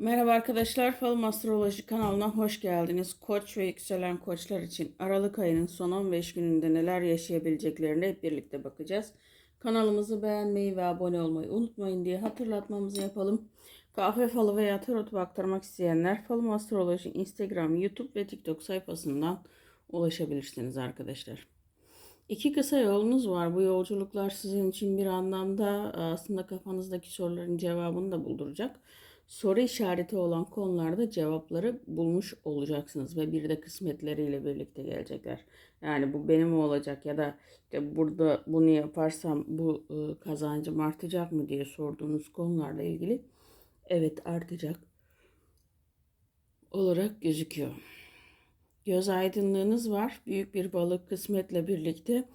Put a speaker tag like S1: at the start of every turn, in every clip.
S1: Merhaba arkadaşlar, Falım Astroloji kanalına hoş geldiniz. Koç ve yükselen koçlar için Aralık ayının son 15 gününde neler yaşayabileceklerine hep birlikte bakacağız. Kanalımızı beğenmeyi ve abone olmayı unutmayın diye hatırlatmamızı yapalım. Kahve falı veya tarot aktarmak isteyenler Falım Astroloji Instagram, YouTube ve TikTok sayfasından ulaşabilirsiniz arkadaşlar. İki kısa yolunuz var. Bu yolculuklar sizin için bir anlamda aslında kafanızdaki soruların cevabını da bulduracak soru işareti olan konularda cevapları bulmuş olacaksınız ve bir de kısmetleriyle birlikte gelecekler. Yani bu benim olacak ya da işte burada bunu yaparsam bu e, kazancım artacak mı diye sorduğunuz konularla ilgili evet artacak olarak gözüküyor. Göz aydınlığınız var. Büyük bir balık kısmetle birlikte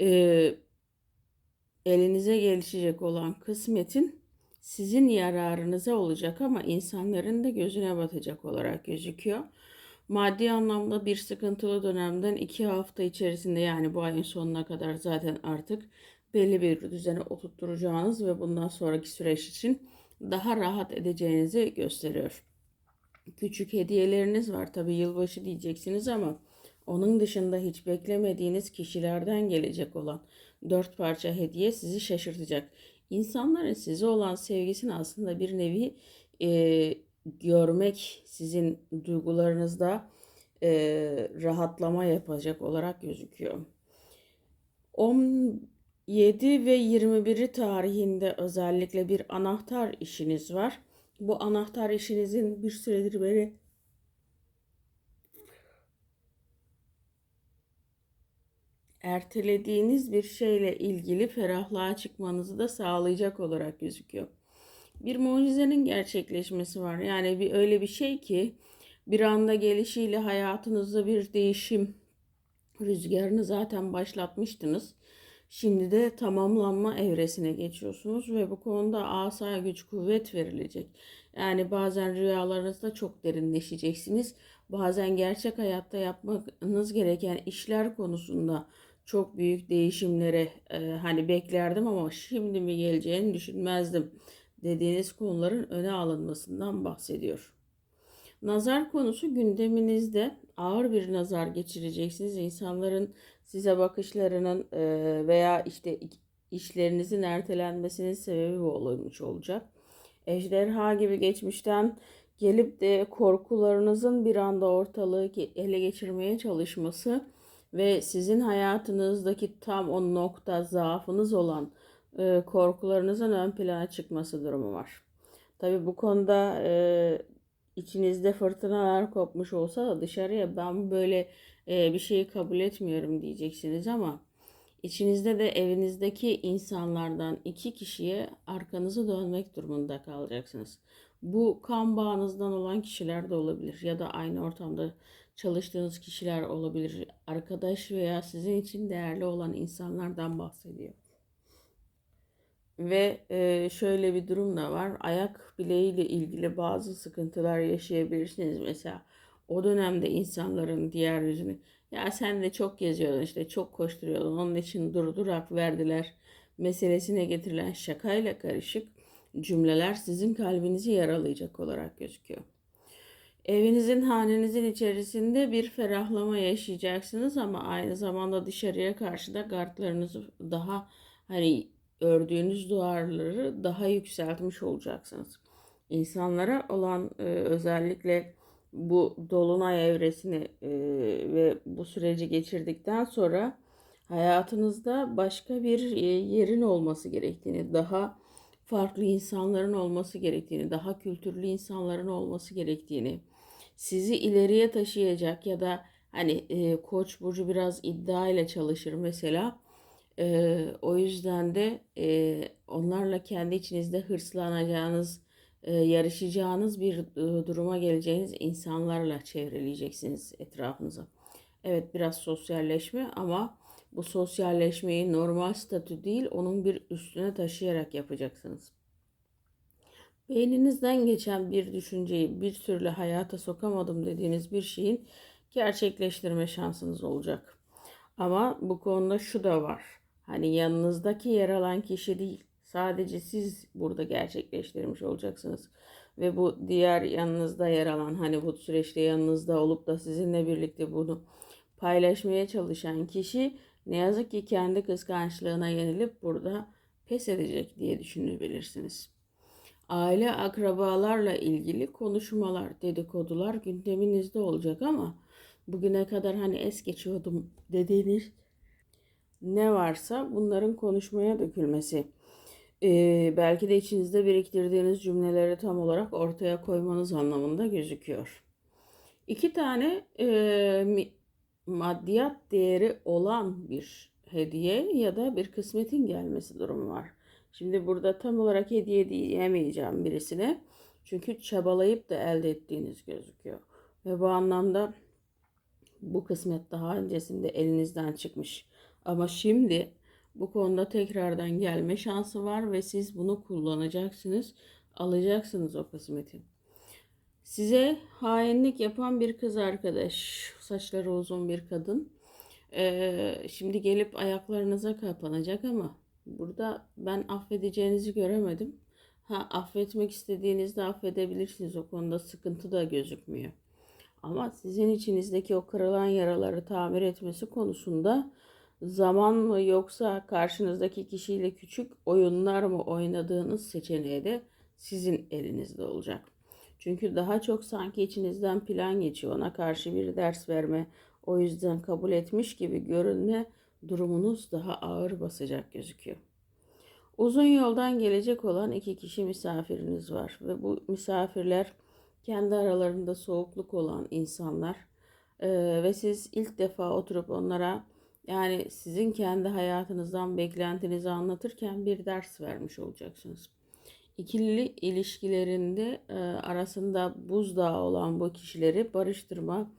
S1: e, elinize gelişecek olan kısmetin sizin yararınıza olacak ama insanların da gözüne batacak olarak gözüküyor. Maddi anlamda bir sıkıntılı dönemden iki hafta içerisinde yani bu ayın sonuna kadar zaten artık belli bir düzene oturtturacağınız ve bundan sonraki süreç için daha rahat edeceğinizi gösteriyor. Küçük hediyeleriniz var tabi yılbaşı diyeceksiniz ama onun dışında hiç beklemediğiniz kişilerden gelecek olan dört parça hediye sizi şaşırtacak. İnsanların size olan sevgisini aslında bir nevi e, görmek sizin duygularınızda e, rahatlama yapacak olarak gözüküyor. 17 ve 21'i tarihinde özellikle bir anahtar işiniz var. Bu anahtar işinizin bir süredir beri ertelediğiniz bir şeyle ilgili ferahlığa çıkmanızı da sağlayacak olarak gözüküyor. Bir mucizenin gerçekleşmesi var. Yani bir öyle bir şey ki bir anda gelişiyle hayatınızda bir değişim rüzgarını zaten başlatmıştınız. Şimdi de tamamlanma evresine geçiyorsunuz ve bu konuda asa güç kuvvet verilecek. Yani bazen rüyalarınızda çok derinleşeceksiniz. Bazen gerçek hayatta yapmanız gereken işler konusunda çok büyük değişimlere e, hani beklerdim ama şimdi mi geleceğini düşünmezdim dediğiniz konuların öne alınmasından bahsediyor. Nazar konusu gündeminizde ağır bir nazar geçireceksiniz. İnsanların size bakışlarının e, veya işte işlerinizin ertelenmesinin sebebi bu olmuş olacak. Ejderha gibi geçmişten gelip de korkularınızın bir anda ortalığı ele geçirmeye çalışması ve sizin hayatınızdaki tam o nokta zaafınız olan e, korkularınızın ön plana çıkması durumu var. Tabi bu konuda e, içinizde fırtınalar kopmuş olsa da dışarıya ben böyle e, bir şeyi kabul etmiyorum diyeceksiniz ama içinizde de evinizdeki insanlardan iki kişiye arkanızı dönmek durumunda kalacaksınız. Bu kan bağınızdan olan kişiler de olabilir ya da aynı ortamda çalıştığınız kişiler olabilir. Arkadaş veya sizin için değerli olan insanlardan bahsediyor. Ve e, şöyle bir durum da var. Ayak bileğiyle ilgili bazı sıkıntılar yaşayabilirsiniz. Mesela o dönemde insanların diğer yüzünü ya sen de çok geziyordun işte çok koşturuyordun onun için durdurak verdiler meselesine getirilen şakayla karışık cümleler sizin kalbinizi yaralayacak olarak gözüküyor. Evinizin, hanenizin içerisinde bir ferahlama yaşayacaksınız ama aynı zamanda dışarıya karşı da gardlarınızı daha hani ördüğünüz duvarları daha yükseltmiş olacaksınız. İnsanlara olan e, özellikle bu dolunay evresini e, ve bu süreci geçirdikten sonra hayatınızda başka bir e, yerin olması gerektiğini, daha farklı insanların olması gerektiğini, daha kültürlü insanların olması gerektiğini, sizi ileriye taşıyacak ya da hani e, Koç burcu biraz iddia ile çalışır mesela. E, o yüzden de e, onlarla kendi içinizde hırslanacağınız, e, yarışacağınız bir e, duruma geleceğiniz insanlarla çevreleyeceksiniz etrafınıza. Evet biraz sosyalleşme ama bu sosyalleşmeyi normal statü değil onun bir üstüne taşıyarak yapacaksınız. Beyninizden geçen bir düşünceyi bir türlü hayata sokamadım dediğiniz bir şeyin gerçekleştirme şansınız olacak. Ama bu konuda şu da var. Hani yanınızdaki yer alan kişi değil. Sadece siz burada gerçekleştirmiş olacaksınız. ve bu diğer yanınızda yer alan hani bu süreçte yanınızda olup da sizinle birlikte bunu paylaşmaya çalışan kişi ne yazık ki kendi kıskançlığına yenilip burada pes edecek diye düşünebilirsiniz. Aile akrabalarla ilgili konuşmalar, dedikodular gündeminizde olacak ama bugüne kadar hani es geçiyordum dediğiniz ne varsa bunların konuşmaya dökülmesi. Ee, belki de içinizde biriktirdiğiniz cümleleri tam olarak ortaya koymanız anlamında gözüküyor. İki tane e, maddiyat değeri olan bir hediye ya da bir kısmetin gelmesi durumu var. Şimdi burada tam olarak hediye diyemeyeceğim birisine. Çünkü çabalayıp da elde ettiğiniz gözüküyor. Ve bu anlamda bu kısmet daha öncesinde elinizden çıkmış. Ama şimdi bu konuda tekrardan gelme şansı var ve siz bunu kullanacaksınız. Alacaksınız o kısmeti. Size hainlik yapan bir kız arkadaş, saçları uzun bir kadın. Ee, şimdi gelip ayaklarınıza kapanacak ama burada ben affedeceğinizi göremedim. Ha affetmek istediğinizde affedebilirsiniz. O konuda sıkıntı da gözükmüyor. Ama sizin içinizdeki o kırılan yaraları tamir etmesi konusunda zaman mı yoksa karşınızdaki kişiyle küçük oyunlar mı oynadığınız seçeneği de sizin elinizde olacak. Çünkü daha çok sanki içinizden plan geçiyor. Ona karşı bir ders verme, o yüzden kabul etmiş gibi görünme durumunuz daha ağır basacak gözüküyor. Uzun yoldan gelecek olan iki kişi misafiriniz var ve bu misafirler kendi aralarında soğukluk olan insanlar Ee, ve siz ilk defa oturup onlara yani sizin kendi hayatınızdan beklentinizi anlatırken bir ders vermiş olacaksınız. İkili ilişkilerinde e, arasında buzdağı olan bu kişileri barıştırma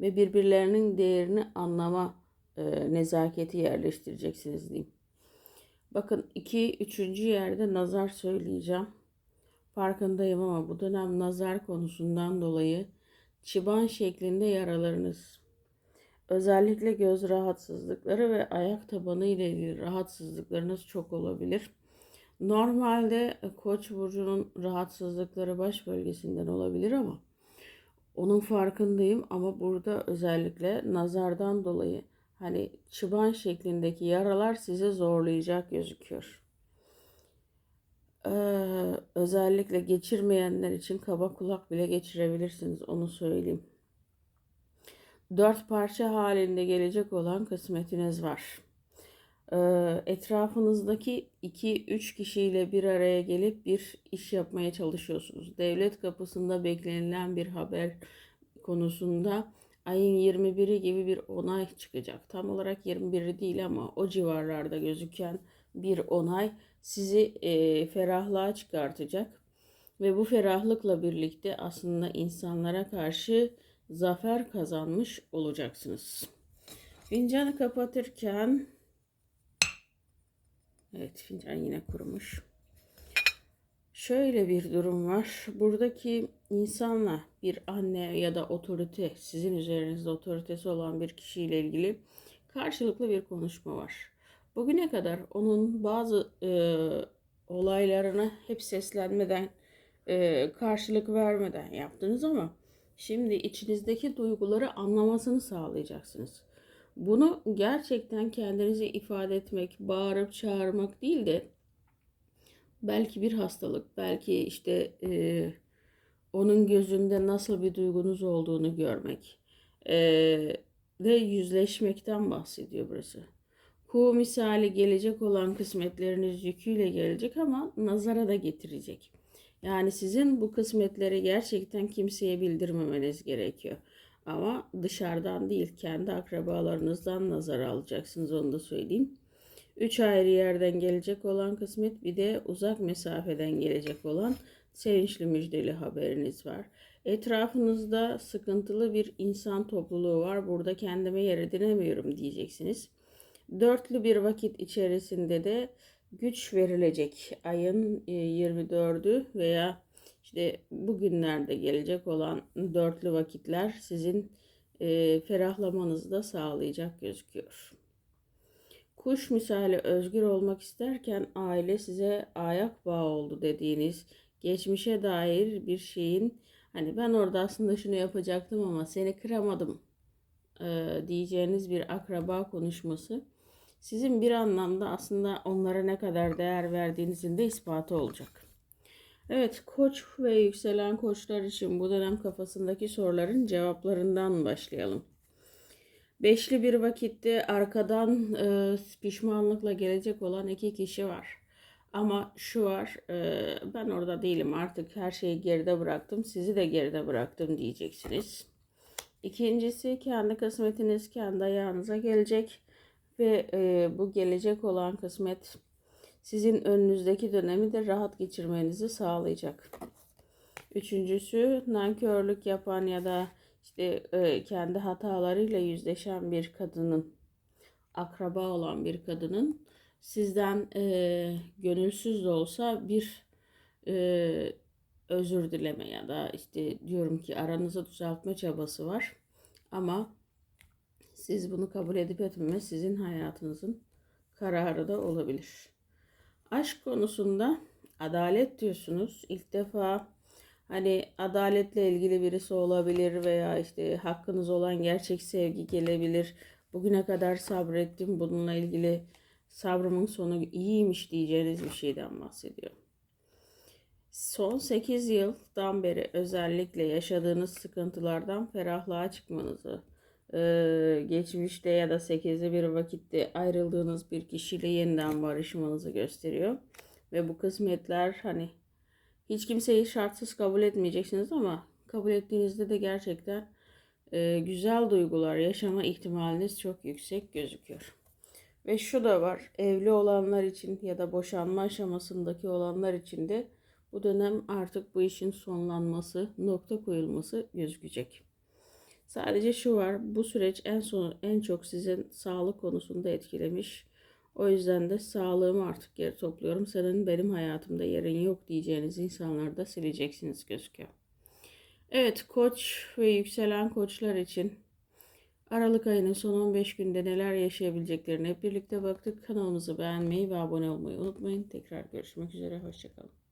S1: ve birbirlerinin değerini anlama e, nezaketi yerleştireceksiniz diyeyim. Bakın iki, üçüncü yerde nazar söyleyeceğim. Farkındayım ama bu dönem nazar konusundan dolayı çıban şeklinde yaralarınız, özellikle göz rahatsızlıkları ve ayak tabanı ile ilgili rahatsızlıklarınız çok olabilir. Normalde Koç burcunun rahatsızlıkları baş bölgesinden olabilir ama onun farkındayım ama burada özellikle nazardan dolayı hani çıban şeklindeki yaralar sizi zorlayacak gözüküyor. Ee, özellikle geçirmeyenler için kaba kulak bile geçirebilirsiniz onu söyleyeyim. Dört parça halinde gelecek olan kısmetiniz var. Ee, etrafınızdaki 2-3 kişiyle bir araya gelip bir iş yapmaya çalışıyorsunuz. Devlet kapısında beklenilen bir haber konusunda ayın 21'i gibi bir onay çıkacak. Tam olarak 21'i değil ama o civarlarda gözüken bir onay sizi e, ferahlığa çıkartacak. Ve bu ferahlıkla birlikte aslında insanlara karşı zafer kazanmış olacaksınız. Fincanı kapatırken Evet fincan yine kurumuş. Şöyle bir durum var. Buradaki insanla bir anne ya da otorite, sizin üzerinizde otoritesi olan bir kişiyle ilgili karşılıklı bir konuşma var. Bugüne kadar onun bazı e, olaylarına hep seslenmeden, e, karşılık vermeden yaptınız ama şimdi içinizdeki duyguları anlamasını sağlayacaksınız. Bunu gerçekten kendinizi ifade etmek, bağırıp çağırmak değil de belki bir hastalık, belki işte e, onun gözünde nasıl bir duygunuz olduğunu görmek e, ve yüzleşmekten bahsediyor burası. Kuğu misali gelecek olan kısmetleriniz yüküyle gelecek ama nazara da getirecek. Yani sizin bu kısmetleri gerçekten kimseye bildirmemeniz gerekiyor. Ama dışarıdan değil, kendi akrabalarınızdan nazar alacaksınız onu da söyleyeyim. Üç ayrı yerden gelecek olan kısmet bir de uzak mesafeden gelecek olan sevinçli müjdeli haberiniz var. Etrafınızda sıkıntılı bir insan topluluğu var. Burada kendime yer edinemiyorum diyeceksiniz. Dörtlü bir vakit içerisinde de güç verilecek. Ayın 24'ü veya işte bugünlerde gelecek olan dörtlü vakitler sizin e, ferahlamanızı da sağlayacak gözüküyor. Kuş misali özgür olmak isterken aile size ayak bağı oldu dediğiniz, geçmişe dair bir şeyin hani ben orada aslında şunu yapacaktım ama seni kıramadım e, diyeceğiniz bir akraba konuşması sizin bir anlamda aslında onlara ne kadar değer verdiğinizin de ispatı olacak. Evet, koç ve yükselen koçlar için bu dönem kafasındaki soruların cevaplarından başlayalım. Beşli bir vakitte arkadan e, pişmanlıkla gelecek olan iki kişi var. Ama şu var, e, ben orada değilim artık her şeyi geride bıraktım, sizi de geride bıraktım diyeceksiniz. İkincisi kendi kısmetiniz kendi ayağınıza gelecek ve e, bu gelecek olan kısmet sizin önünüzdeki dönemi de rahat geçirmenizi sağlayacak. Üçüncüsü nankörlük yapan ya da işte e, kendi hatalarıyla yüzleşen bir kadının, akraba olan bir kadının sizden e, gönülsüz de olsa bir e, özür dileme ya da işte diyorum ki aranızı düzeltme çabası var. Ama siz bunu kabul edip etmeme sizin hayatınızın kararı da olabilir. Aşk konusunda adalet diyorsunuz. İlk defa hani adaletle ilgili birisi olabilir veya işte hakkınız olan gerçek sevgi gelebilir. Bugüne kadar sabrettim. Bununla ilgili sabrımın sonu iyiymiş diyeceğiniz bir şeyden bahsediyorum. Son 8 yıldan beri özellikle yaşadığınız sıkıntılardan ferahlığa çıkmanızı, e, geçmişte ya da 8'li bir vakitte ayrıldığınız bir kişiyle yeniden barışmanızı gösteriyor. Ve bu kısmetler hani hiç kimseyi şartsız kabul etmeyeceksiniz ama kabul ettiğinizde de gerçekten e, güzel duygular yaşama ihtimaliniz çok yüksek gözüküyor. Ve şu da var, evli olanlar için ya da boşanma aşamasındaki olanlar için de bu dönem artık bu işin sonlanması, nokta koyulması gözükecek. Sadece şu var, bu süreç en son en çok sizin sağlık konusunda etkilemiş. O yüzden de sağlığımı artık geri topluyorum. Senin benim hayatımda yerin yok diyeceğiniz insanları da sileceksiniz gözüküyor. Evet, koç ve yükselen koçlar için Aralık ayının son 15 günde neler yaşayabileceklerini hep birlikte baktık. Kanalımızı beğenmeyi ve abone olmayı unutmayın. Tekrar görüşmek üzere. Hoşçakalın.